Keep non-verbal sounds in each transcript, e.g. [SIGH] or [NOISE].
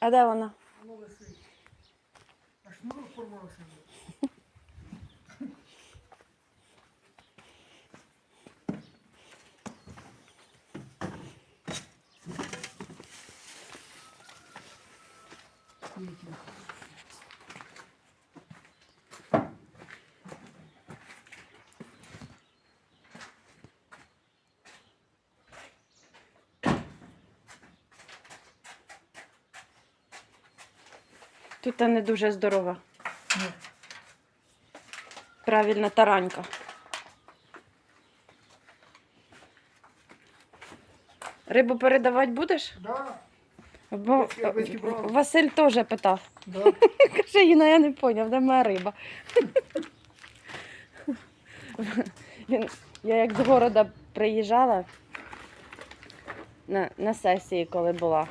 А де вона? А шнурок порвався. Світить. Тут та не дуже здорова. Ні. Правильна таранька. Рибу передавати будеш? Да, Бо Я. Василь теж питав. да. [LAUGHS] Каже, Іна, я не поняв, де моя риба. [LAUGHS] Він, я як з города приїжджала на, на сесії, коли була.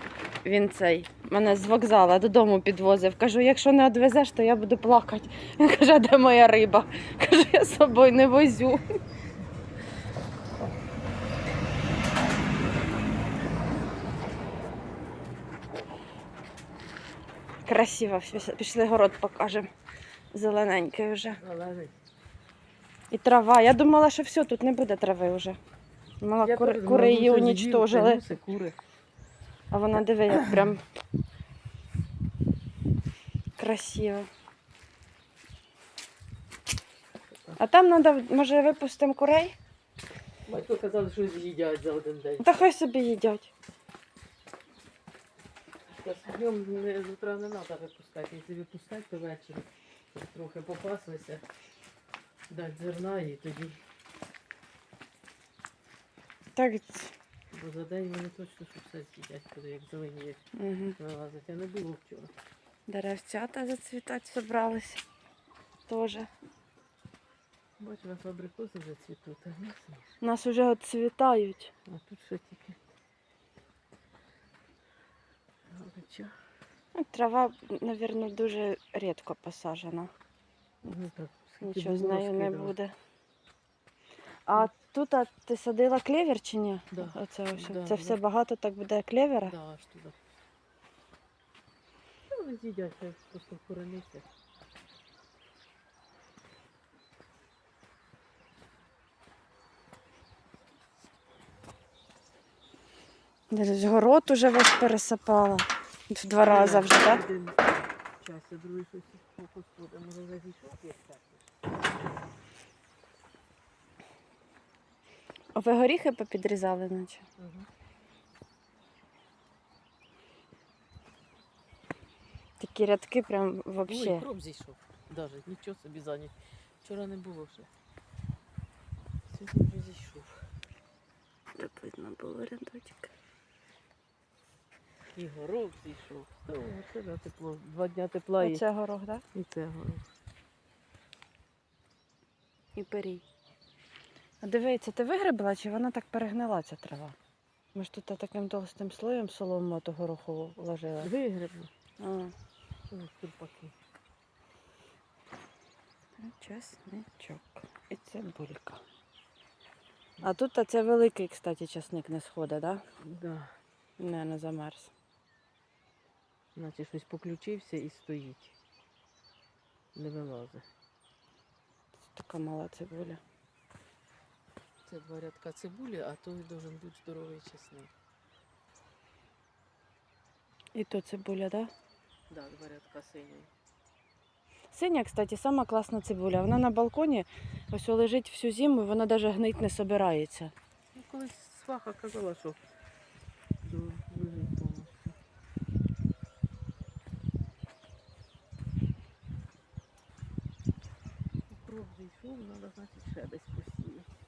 Він цей мене з вокзала додому підвозив. Кажу, якщо не відвезеш, то я буду плакати. Він каже, «А де моя риба? Кажу, я з собою не возю. Красиво, пішли город покажемо. Зелененький вже. І трава. Я думала, що все, тут не буде трави вже. Думала, Я кури, її унічтожили. А вона диви, як прям красиво. А там треба, може, випустимо курей? Батько казав, що з'їдять за один день. Та хай собі їдять. Днем не, з утра не треба випускати. Якщо випускати, то ввечері. Трохи попаслися. Дати зерна і тоді. Так. Бо за день вони точно що все з'їдять, коли як зелені є Угу. вилазить. А не було вчора. Деревцята зацвітати зібралися. Тоже. Бачу, у вас абрикоси вже цвітуть, а в нас ні. Нас уже оцвітають. А тут що тільки. Галича. Ну, Трава, мабуть, дуже рідко посаджена. Ну так, скільки Нічого з було, нею не скидала. буде. А тут а, ти садила клевер чи ні? Да. Оце ось. Да, Це да. все багато так буде клевера? Да, аж туди. Ну, вони з'їдять, хай просто вкорениться. Десь город уже весь пересипала. В два рази вже, так? Один час, а другий щось по господам може зайшов, як так. А ви горіхи попідрізали, наче? Ага. Такі рядки прям Ой, вообще. кров зійшов. Даже нічого собі за ніч. Вчора не було ще. Сьогодні вже зійшов. Так видно було рядочок. І горох зійшов. О, це да, тепло. Два дня тепла і, Оце горох, так? і це горох. І перій. А дивіться, ти вигребла, чи вона так перегнила ця трава? Ми ж тут таким толстим слоєм солому того гороху ложили. Вигребно. А, Ось турпаки. чесничок. І цибулька. А тут це великий, кстати, часник не сходить, так? Да? Да. Не, не замерз. Наче щось поключився і стоїть. Не вилазить. Така мала цибуля. Це два рядка цибулі, а той должен бути здоровий чесник. І то цибуля, так? Да? Да, два рядка синьої. Синя, кстати, сама класна цибуля. Вона на балконі ось лежить всю зиму, і вона навіть гнить не собирається. Ну, колись сваха казала, що лежить повністю. Кров треба, значить, ще десь посіяти.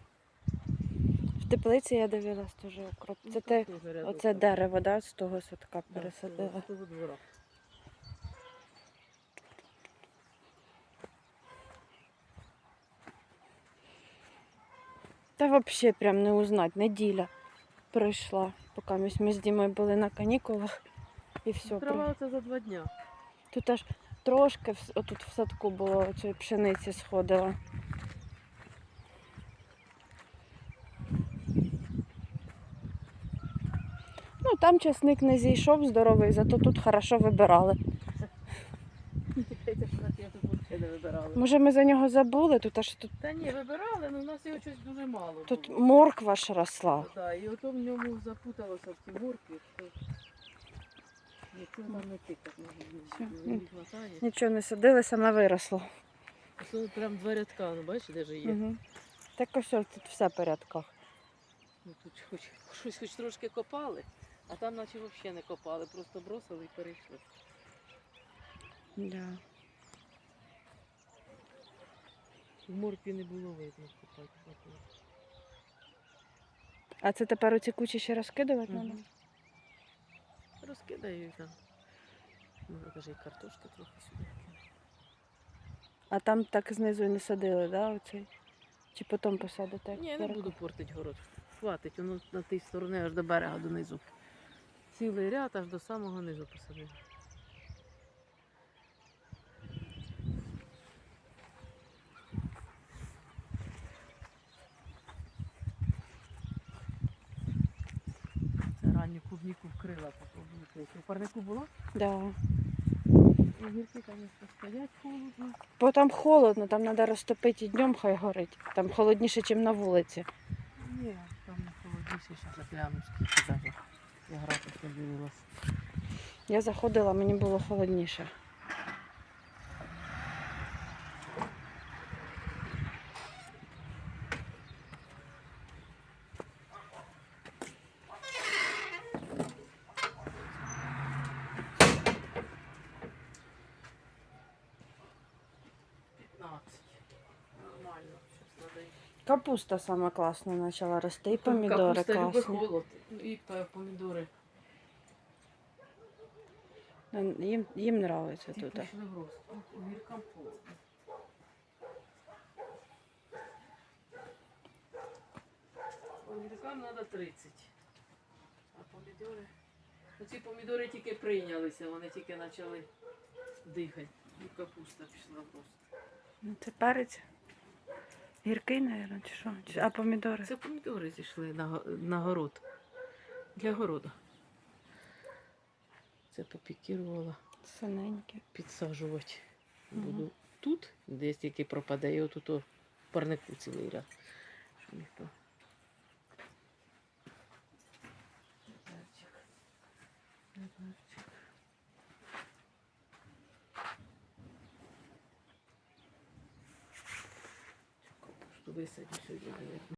Теплиці я дивилась теж укроп. Ну, Це тут те, оце дерево, да, з того садка пересадила. Та взагалі прям не узнать, неділя пройшла, поки ми, ми з Дімою були на канікулах. І все. Трава це за два дня. Тут аж трошки отут в садку було цієї пшениці сходила. Ну, там часник не зійшов здоровий, зато тут хорошо вибирали. Не. Може, ми за нього забули, тут аж тут, Та ні, вибирали, але в нас його щось дуже мало. тут морква ж росла. Да, і ото в ньому запуталося в ті морки, що нічого там не тикать Всё. Не хватає. Нічого не садили, саме виросло. Ось прям два рядка, ну бачиш, де ж є. Угу. Так ось ось тут все в порядках. Ну, тут хоч, щось хоч трошки копали, а там наче взагалі не копали, просто бросили і перейшли. Да. В моркві не було видно копати. А це тепер оці кучі ще розкидувати треба? Мгм. Розкидаю і там. Ну, каже, і картошки трохи сюди. А там так знизу і не садили, да, оцей? Чи потім посадите? як Ні, не буду портити город. Хватить, воно на тій стороні аж до берега донизу. Цілий ряд аж до самого низу посадив. Це ранню клубніку вкрила, попробую крити. У парнику було? Да. Огірки, звісно, стоять холодно. Бо там холодно, там треба розтопити і днем хай горить. Там холодніше, ніж на вулиці. Ні, там не холодніше, ще загляну, скільки даже. Я гратися дивилась. Я заходила, мені було холодніше. Капуста сама класна почала рости, і помідори Капуста любить класні. холод. І па- помідори. Ну, Їм, їм подобається Ті тут. пішли в рост. От Огіркам холодно. Огіркам треба 30. А помідори. Ну, ці помідори тільки прийнялися, вони тільки почали дихати. І капуста пішла в рост. Ну, Це перець. Гіркий, мабуть, чи що? Чи- А помідори? Це помідори зійшли на, го- на город. Для городу. Це попікірувала Синенькі. підсаджувати. Мгм. Буду тут, десь тільки пропаде, і отут о, парнику цілий ряд. Щоб ніхто. Висадю сьогодні.